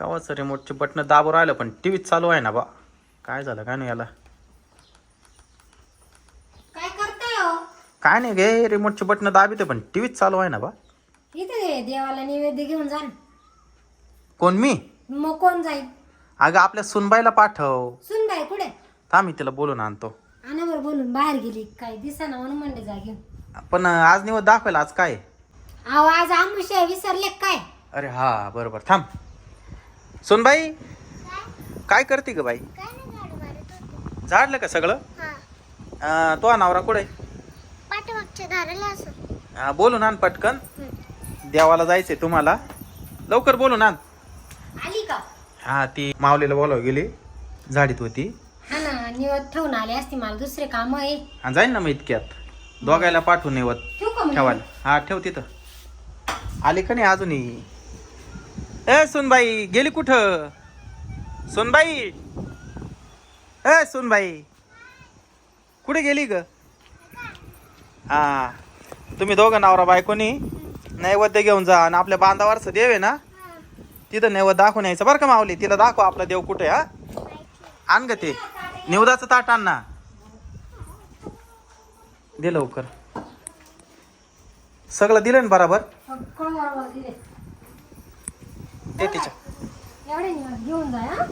कवाच रिमोटचे button दाबून राहिलं पण टी व्हीच चालू आहे ना बा. काय झालं काय नाही याला. काय करताय हो? काय नाही गे रिमोटचे बटन दाबिते पण टी व्हीच चालू आहे ना बा. इथे देवाला नैवेद्य घेऊन जा ना. कोण मी? मग कोण जाईल? अगं आपल्या सुनबाईला पाठव. सुन बाई कुठे? थांब मी तिला बोलून आणतो. आणावर बोलून बाहेर गेली काय दिसाना म्हणून म्हणले जा घेऊन. पण अं, आज निवड दाखवेल आज काय? अहो आज आमुष्या विसरले काय? अरे हा बरोबर थांब. सुनबाई? काय करते ग बाई? झाडलं का सगळं? अं, तो नवरा कुठे? पाठीमागच्या दाराला असं बोलून आण पटकन. देवाला जायचंय तुम्हाला. लवकर आण आली का? हा ती माऊलीला बोलावं गेली. झाडीत होती. हा ना निवत ठेवून आली असती. मला दुसरे काम आहे. आणि जाईन ना मग इतक्यात. दोघायला पाठवून येवत ठेवू का मग? ठेवायला. हा ठेव तिथं. आली का नाही अजूनही? ए सुनबाई गेली कुठं? सुनबाई? ए सुनबाई कुठे गेली ग? हा तुम्ही दोघं नवरा बायकोनी नैवेद्य घेऊन जा आणि आपल्या बांधावरचं देव आहे ना तिथं नैवेद्य दाखवून यायचं. बरं का माऊली तिला दाखव आपला देव कुठे हा? आण ग ते. निवदाचं ताट आण ना. दे लवकर. सगळं दिलं ना बराबर? हो, बरोबर दे तिच्या. एवढे निवत घेऊन जा हा?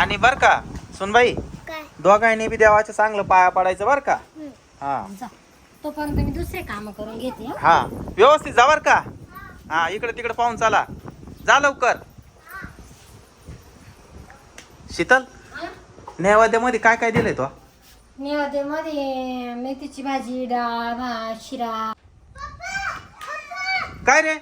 आणि बर का सुनबाई काय? दोघांनी बी देवाचं चांगलं पाया पडायचं बर का? हा. जा. तोपर्यंत मी दुसरे काम करून घेते हं. हा. व्यवस्थित जा बर का? हा इकडे तिकडे पाहून चला. जा लवकर. शीतल हा? नैवेद्यामध्ये काय काय दिलंय तो? निवदेमध्ये मेथीची भाजी डाळ भात शिरा. काय रे?